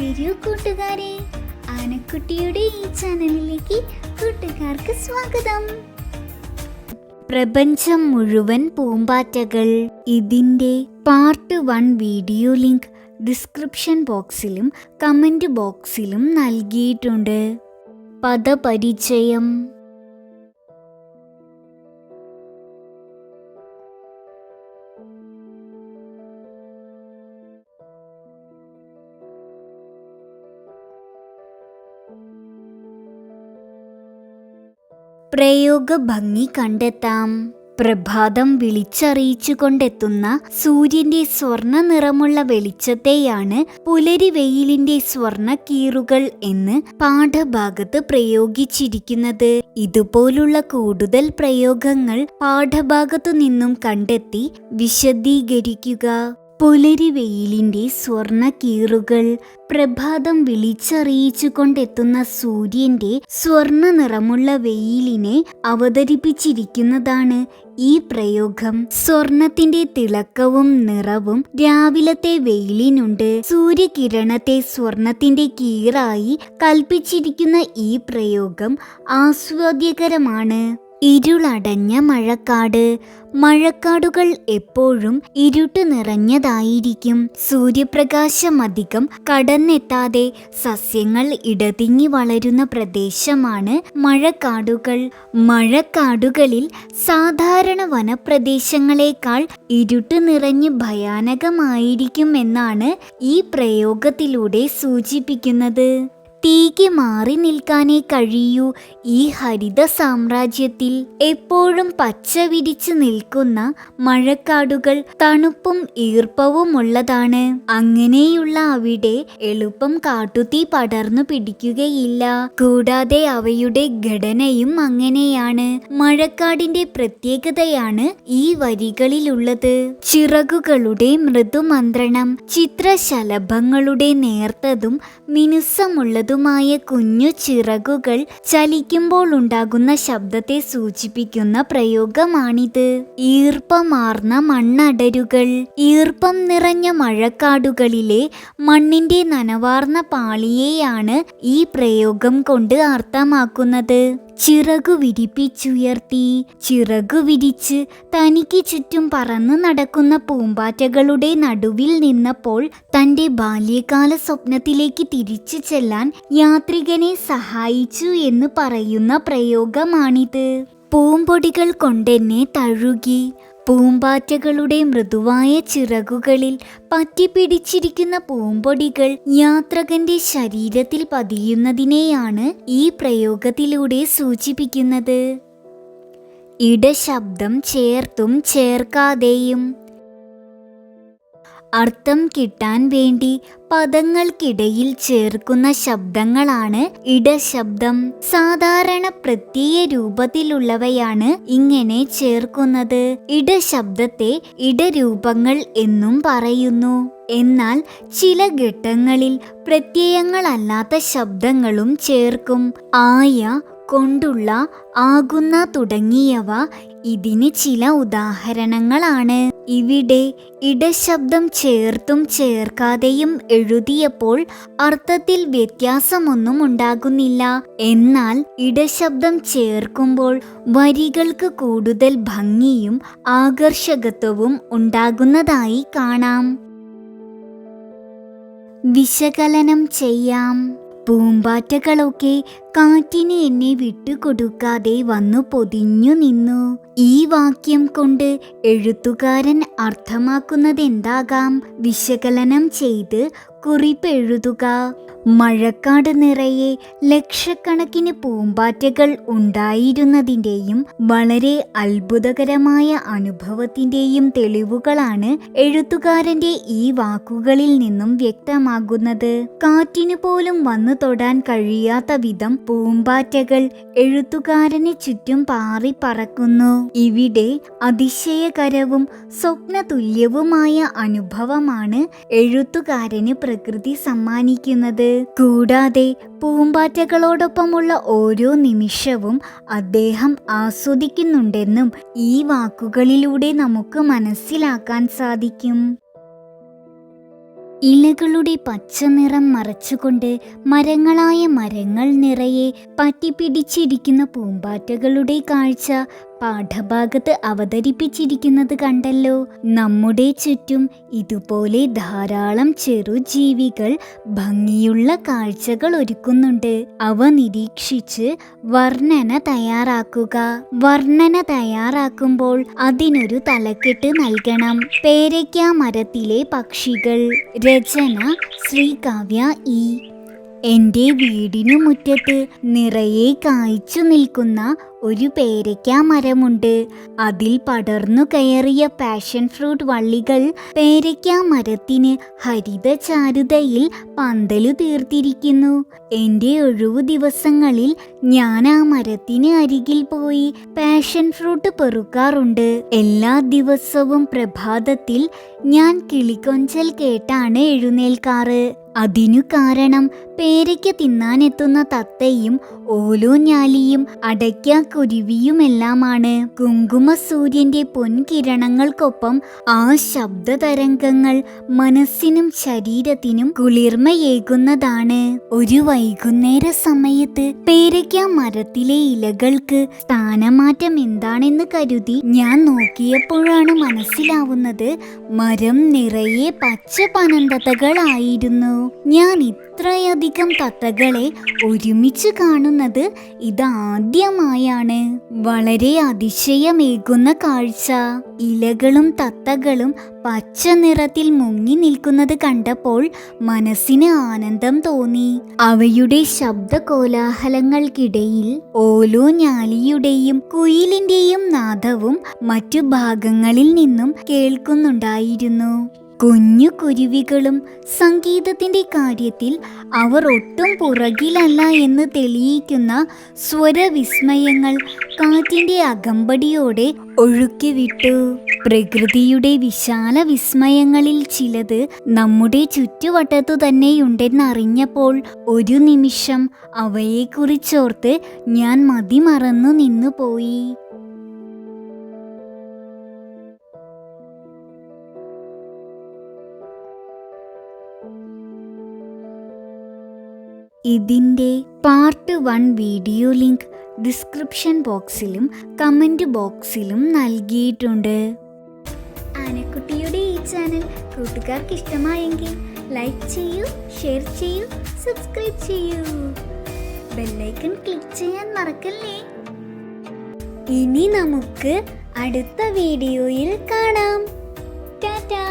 വരൂ കൂട്ടുകാരെ. ആനക്കുട്ടിയുടെ ഈ ചാനലിലേക്ക് കൂട്ടുകാർക്ക് സ്വാഗതം. പ്രപഞ്ചം മുഴുവൻ പൂമ്പാറ്റകൾ. ഇതിന്റെ part one video link description ബോക്സിലും കമന്റ് ബോക്സിലും നൽകിയിട്ടുണ്ട്. പദപരിചയം. പ്രയോഗ ഭംഗി കണ്ടെത്താം. പ്രഭാതം വിളിച്ചറിയിച്ചു കൊണ്ടെത്തുന്ന സൂര്യന്റെ സ്വർണ നിറമുള്ള വെളിച്ചത്തെയാണ് പുലരി വെയിലിന്റെ സ്വർണ കീറുകൾ എന്ന് പാഠഭാഗത്ത് പ്രയോഗിച്ചിരിക്കുന്നത്. ഇതുപോലുള്ള കൂടുതൽ പ്രയോഗങ്ങൾ പാഠഭാഗത്തു നിന്നും കണ്ടെത്തി വിശദീകരിക്കുക. പുലരി വെയിലിന്റെ സ്വർണ കീറുകൾ പ്രഭാതം വിളിച്ചറിയിച്ചു കൊണ്ടെത്തുന്ന സൂര്യന്റെ സ്വർണ നിറമുള്ള വെയിലിനെ അവതരിപ്പിച്ചിരിക്കുന്നതാണ് ഈ പ്രയോഗം. സ്വർണത്തിന്റെ തിളക്കവും നിറവും രാവിലത്തെ വെയിലിനുണ്ട്. സൂര്യകിരണത്തെ സ്വർണത്തിന്റെ കീറായി കൽപ്പിച്ചിരിക്കുന്ന ഈ പ്രയോഗം ആസ്വാദ്യകരമാണ്. ഇരുളടഞ്ഞ മഴക്കാട്. മഴക്കാടുകൾ എപ്പോഴും ഇരുട്ട് നിറഞ്ഞതായിരിക്കും. സൂര്യപ്രകാശം അധികം കടന്നെത്താതെ സസ്യങ്ങൾ ഇടതിങ്ങി വളരുന്ന പ്രദേശമാണ് മഴക്കാടുകൾ. മഴക്കാടുകളിൽ സാധാരണ വനപ്രദേശങ്ങളെക്കാൾ ഇരുട്ട് നിറഞ്ഞ് ഭയാനകമായിരിക്കും എന്നാണ് ഈ പ്രയോഗത്തിലൂടെ സൂചിപ്പിക്കുന്നത്. തീക്ക് മാറി നിൽക്കാനേ കഴിയൂ. ഈ ഹരിത സാമ്രാജ്യത്തിൽ എപ്പോഴും പച്ച വിരിച്ചു നിൽക്കുന്ന മഴക്കാടുകൾ തണുപ്പും ഈർപ്പവുമുള്ളതാണ്. അങ്ങനെയുള്ള അവിടെ എളുപ്പം കാട്ടുതീ പടർന്നു പിടിക്കുകയില്ല. കൂടാതെ അവയുടെ ഘടനയും അങ്ങനെയാണ്. മഴക്കാടിന്റെ പ്രത്യേകതയാണ് ഈ വരികളിലുള്ളത്. ചിറകുകളുടെ മൃദുമന്ത്രണം ചിത്രശലഭങ്ങളുടെ നേർത്തതും മിനുസമുള്ളതും മൃദുമായ കുഞ്ഞു ചിറകുകൾ ചലിക്കുമ്പോൾ ഉണ്ടാകുന്ന ശബ്ദത്തെ സൂചിപ്പിക്കുന്ന പ്രയോഗമാണിത്. ഈർപ്പമാർന്ന മണ്ണടരുകൾ ഈർപ്പം നിറഞ്ഞ മഴക്കാടുകളിലെ മണ്ണിന്റെ നനവാർന്ന പാളിയെയാണ് ഈ പ്രയോഗം കൊണ്ട് അർത്ഥമാക്കുന്നത്. ചിറകു വിരിപ്പിച്ചുയർത്തി. ചിറകു വിരിച്ച് തനിക്ക് ചുറ്റും പറന്നു നടക്കുന്ന പൂമ്പാറ്റകളുടെ നടുവിൽ നിന്നപ്പോൾ തന്റെ ബാല്യകാല സ്വപ്നത്തിലേക്ക് തിരിച്ചു ചെല്ലാൻ യാത്രികനെ സഹായിച്ചു എന്ന് പറയുന്ന പ്രയോഗമാണിത്. പൂമ്പൊടികൾ കൊണ്ടെന്നെ തഴുകി പൂമ്പാറ്റകളുടെ മൃദുവായ ചിറകുകളിൽ പറ്റിപ്പിടിച്ചിരിക്കുന്ന പൂമ്പൊടികൾ യാത്രകന്റെ ശരീരത്തിൽ പതിയുന്നതിനെയാണ് ഈ പ്രയോഗത്തിലൂടെ സൂചിപ്പിക്കുന്നത്. ഇടശബ്ദം ചേർത്തും ചേർക്കാതെയും അർത്ഥം കിട്ടാൻ വേണ്ടി പദങ്ങൾക്കിടയിൽ ചേർക്കുന്ന ശബ്ദങ്ങളാണ് ഇടശബ്ദം. സാധാരണ പ്രത്യയ രൂപത്തിലുള്ളവയാണ് ഇങ്ങനെ ചേർക്കുന്നത്. ഇടശബ്ദത്തെ ഇടരൂപങ്ങൾ എന്നും പറയുന്നു. എന്നാൽ ചില ഘട്ടങ്ങളിൽ പ്രത്യയങ്ങളല്ലാത്ത ശബ്ദങ്ങളും ചേർക്കും. ആയ കൊണ്ടുള്ള ആകുന്ന തുടങ്ങിയവ ഇതിന് ചില ഉദാഹരണങ്ങളാണ്. ഇവിടെ ഇടശബ്ദം ചേർത്തും ചേർക്കാതെയും എഴുതിയപ്പോൾ അർത്ഥത്തിൽ വ്യത്യാസമൊന്നും ഉണ്ടാകുന്നില്ല. എന്നാൽ ഇടശബ്ദം ചേർക്കുമ്പോൾ വരികൾക്ക് കൂടുതൽ ഭംഗിയും ആകർഷകത്വവും ഉണ്ടാകുന്നതായി കാണാം. വിശകലനം ചെയ്യാം. പൂമ്പാറ്റകളൊക്കെ കാറ്റിന് എന്നെ വിട്ടുകൊടുക്കാതെ വന്നു പൊതിഞ്ഞു നിന്നു. ഈ വാക്യം കൊണ്ട് എഴുത്തുകാരൻ അർത്ഥമാക്കുന്നത് എന്താകാം വിശകലനം ചെയ്ത് കുറിപ്പെഴുതുക മഴക്കാട് നിറയെ ലക്ഷക്കണക്കിന് പൂമ്പാറ്റകൾ ഉണ്ടായിരുന്നതിന്റെയും വളരെ അത്ഭുതകരമായ അനുഭവത്തിന്റെയും തെളിവുകളാണ് എഴുത്തുകാരന്റെ ഈ വാക്കുകളിൽ നിന്നും വ്യക്തമാകുന്നത്. കാറ്റിനു പോലും വന്നു തൊടാൻ കഴിയാത്ത വിധം പൂമ്പാറ്റകൾ എഴുത്തുകാരന് ചുറ്റും പാറി പറക്കുന്നു. ഇവിടെ അതിശയകരവും സ്വപ്നതുല്യവുമായ അനുഭവമാണ് എഴുത്തുകാരന് പ്രകൃതി സമ്മാനിക്കുന്നത്. കൂടാതെ പൂമ്പാറ്റകളോടൊപ്പമുള്ള ഓരോ നിമിഷവും അദ്ദേഹം ആസ്വദിക്കുന്നുണ്ടെന്നും ഈ വാക്കുകളിലൂടെ നമുക്ക് മനസ്സിലാക്കാൻ സാധിക്കും. ഇലകളുടെ പച്ച നിറം മറച്ചുകൊണ്ട് മരങ്ങളായ മരങ്ങൾ നിറയെ പറ്റിപ്പിടിച്ചിരിക്കുന്ന പൂമ്പാറ്റകളുടെ കാഴ്ച പാഠഭാഗത്ത് അവതരിപ്പിച്ചിരിക്കുന്നത് കണ്ടല്ലോ. നമ്മുടെ ചുറ്റും ഇതുപോലെ ധാരാളം ചെറുജീവികൾ ഭംഗിയുള്ള കാഴ്ചകൾ ഒരുക്കുന്നുണ്ട്. അവ നിരീക്ഷിച്ച് വർണന തയ്യാറാക്കുക. വർണന തയ്യാറാക്കുമ്പോൾ അതിനൊരു തലക്കെട്ട് നൽകണം. പേരയ്ക്ക മരത്തിലെ പക്ഷികൾ. രചന ശ്രീകാവ്യ ഇ. എന്റെ വീടിനു മുറ്റത്ത് നിറയെ കായ്ച്ചു നിൽക്കുന്ന ഒരു പേരയ്ക്ക മരമുണ്ട്. അതിൽ പടർന്നു കയറിയ പാഷൻ ഫ്രൂട്ട് വള്ളികൾ പേരയ്ക്ക മരത്തിന് ഹരിത ചാരുതയിൽ പന്തലു തീർത്തിരിക്കുന്നു. എന്റെ ഒഴിവു ദിവസങ്ങളിൽ ഞാൻ ആ മരത്തിന് അരികിൽ പോയി പാഷൻ ഫ്രൂട്ട് പെറുക്കാറുണ്ട്. എല്ലാ ദിവസവും പ്രഭാതത്തിൽ ഞാൻ കിളികൊഞ്ചൽ കേട്ടാണ് എഴുന്നേൽക്കാറ്. അതിനു കാരണം പേരയ്ക്ക് തിന്നാനെത്തുന്ന തത്തയും ഓലോഞ്ഞാലിയും അടയ്ക്ക കുരുവിയുമെല്ലാമാണ്. കുങ്കുമ സൂര്യന്റെ പൊൻകിരണങ്ങൾക്കൊപ്പം ആ ശബ്ദതരംഗങ്ങൾ മനസ്സിനും ശരീരത്തിനും കുളിർമയേകുന്നതാണ്. ഒരു വൈകുന്നേര സമയത്ത് പേരയ്ക്ക മരത്തിലെ ഇലകൾക്ക് സ്ഥാനമാറ്റം എന്താണെന്ന് കരുതി ഞാൻ നോക്കിയപ്പോഴാണ് മനസ്സിലാവുന്നത് മരം നിറയെ പച്ച പനന്തതകളായിരുന്നു ഞാൻ ഇത്രയധികം തത്തകളെ ഒരുമിച്ച് കാണുന്നത് ഇതാദ്യമായാണ്. വളരെ അതിശയമേകുന്ന കാഴ്ച. ഇലകളും തത്തകളും പച്ച നിറത്തിൽ മുങ്ങി നിൽക്കുന്നത് കണ്ടപ്പോൾ മനസ്സിന് ആനന്ദം തോന്നി. അവയുടെ ശബ്ദ കോലാഹലങ്ങൾക്കിടയിൽ ഓലോ ഞാലിയുടെയും കുയിലിന്റെയും നാദവും മറ്റു ഭാഗങ്ങളിൽ നിന്നും കേൾക്കുന്നുണ്ടായിരുന്നു. കുഞ്ഞു കുരുവികളും സംഗീതത്തിന്റെ കാര്യത്തിൽ അവർ ഒട്ടും പുറകിലല്ല എന്ന് തെളിയിക്കുന്ന സ്വരവിസ്മയങ്ങൾ കാറ്റിന്റെ അകമ്പടിയോടെ ഒഴുക്കിവിട്ടു. പ്രകൃതിയുടെ വിശാല വിസ്മയങ്ങളിൽ ചിലത് നമ്മുടെ ചുറ്റുവട്ടത്തു തന്നെയുണ്ടെന്നറിഞ്ഞപ്പോൾ ഒരു നിമിഷം അവയെക്കുറിച്ചോർത്ത് ഞാൻ മതിമറന്നു നിന്നുപോയി. ഇതിന്റെ part one video link description ബോക്സിലും കമന്റ് ബോക്സിലും നൽകിയിട്ടുണ്ട്. ആനക്കുട്ടിയുടെ ഈ ചാനൽ കൂട്ടുകാർക്ക് ഇഷ്ടമായെങ്കിൽ ലൈക്ക് ചെയ്യൂ ഷെയർ ചെയ്യൂ സബ്സ്ക്രൈബ് ചെയ്യൂ. ബെല്ലൈക്കൺ ക്ലിക്ക് ചെയ്യാൻ മറക്കല്ലേ? ഇനി നമുക്ക് അടുത്ത വീഡിയോയിൽ കാണാം. ടാറ്റാ!